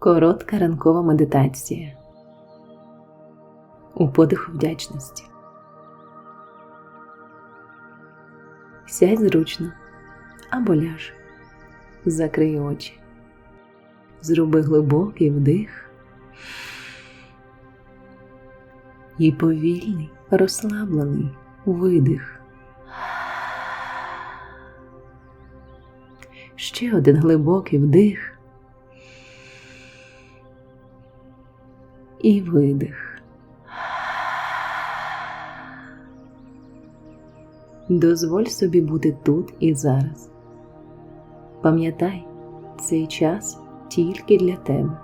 Коротка ранкова медитація. У подиху вдячності. Сядь зручно або ляж. Закрий очі. Зроби глибокий вдих і повільний, розслаблений видих. Ще один глибокий вдих. І видих. Дозволь собі бути тут і зараз. Пам'ятай, цей час тільки для тебе.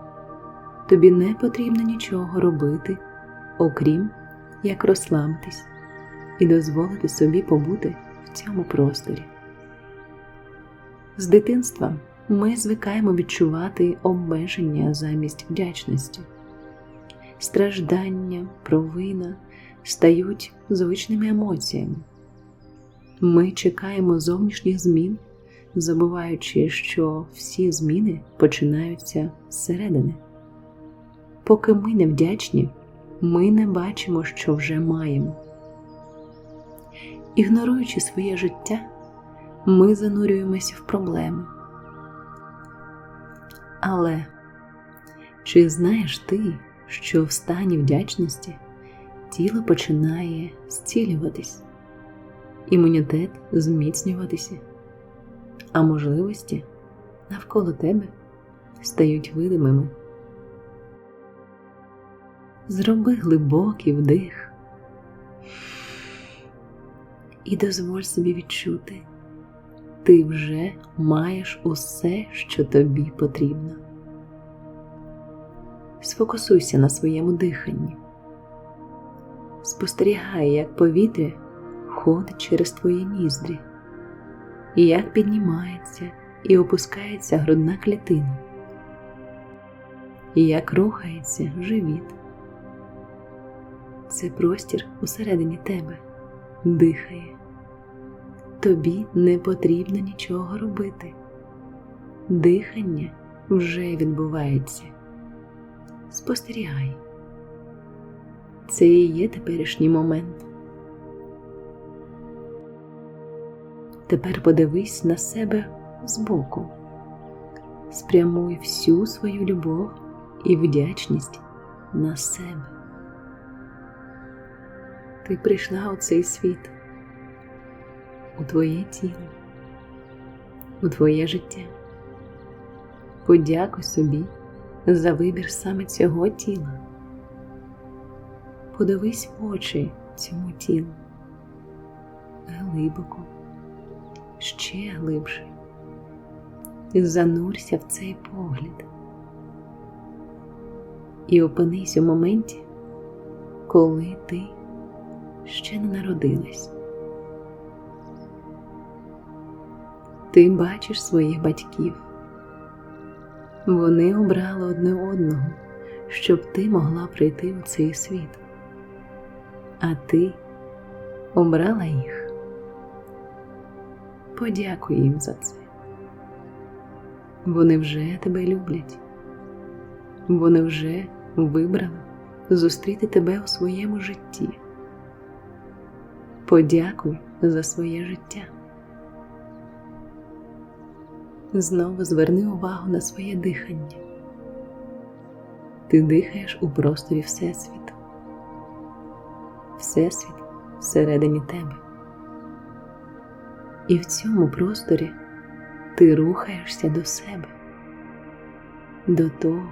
Тобі не потрібно нічого робити, окрім як розслабитись і дозволити собі побути в цьому просторі. З дитинства ми звикаємо відчувати обмеження замість вдячності страждання, провина стають звичними емоціями. Ми чекаємо зовнішніх змін, забуваючи, що всі зміни починаються зсередини. Поки ми не вдячні, ми не бачимо, що вже маємо. Ігноруючи своє життя, ми занурюємося в проблеми. Але чи знаєш ти, що в стані вдячності тіло починає зцілюватись, імунітет зміцнюватися, а можливості навколо тебе стають видимими. Зроби глибокий вдих і дозволь собі відчути, ти вже маєш усе, що тобі потрібно сфокусуйся на своєму диханні. Спостерігай, як повітря ходить через твої ніздрі, і як піднімається і опускається грудна клітина, і як рухається живіт. Це простір усередині тебе дихає. Тобі не потрібно нічого робити. Дихання вже відбувається спостерігай. Це і є теперішній момент. Тепер подивись на себе збоку, спрямуй всю свою любов і вдячність на себе. Ти прийшла у цей світ, у твоє тіло, у твоє життя. Подякуй собі за вибір саме цього тіла. Подивись в очі цьому тілу глибоко, ще глибше, занурся в цей погляд і опинись у моменті, коли ти ще не народилась. Ти бачиш своїх батьків. Вони обрали одне одного, щоб ти могла прийти у цей світ, а ти обрала їх. Подякуй їм за це. Вони вже тебе люблять, вони вже вибрали зустріти тебе у своєму житті. Подякуй за своє життя. Знову зверни увагу на своє дихання. Ти дихаєш у просторі Всесвіту. Всесвіт всередині тебе. І в цьому просторі ти рухаєшся до себе, до того,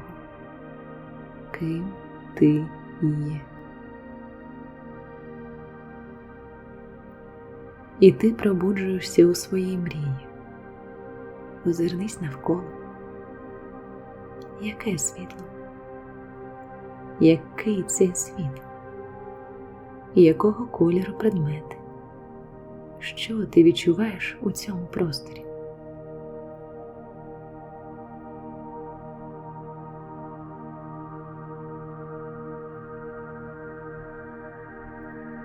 ким ти є. І ти пробуджуєшся у своїй мрії озирнись навколо. Яке світло? Який це світ? Якого кольору предмети? Що ти відчуваєш у цьому просторі?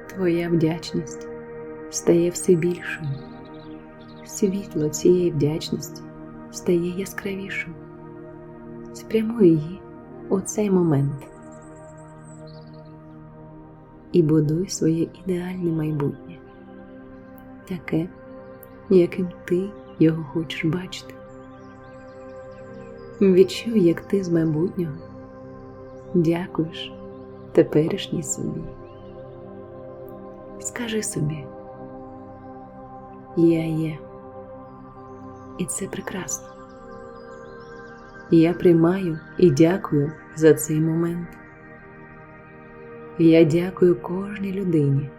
Твоя вдячність стає все більшою. Світло цієї вдячності стає яскравішим, спрямуй її у цей момент і будуй своє ідеальне майбутнє, таке, яким ти його хочеш бачити. Відчуй, як ти з майбутнього дякуєш теперішній собі. Скажи собі, я є, і це прекрасно. Я приймаю і дякую за цей момент. Я дякую кожній людині,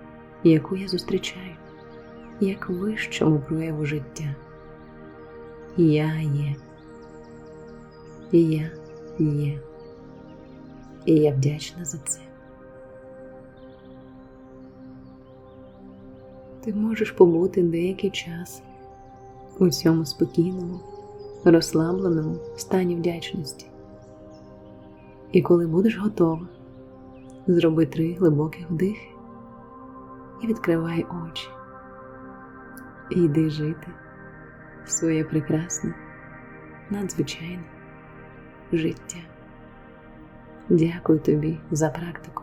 яку я зустрічаю, як вищому прояву життя. Я є. Я є. І я вдячна за це. Ти можеш побути деякий час у цьому спокійному, розслабленому стані вдячності. І коли будеш готова, зроби три глибокі вдихи і відкривай очі. І йди жити в своє прекрасне, надзвичайне життя. Дякую тобі за практику.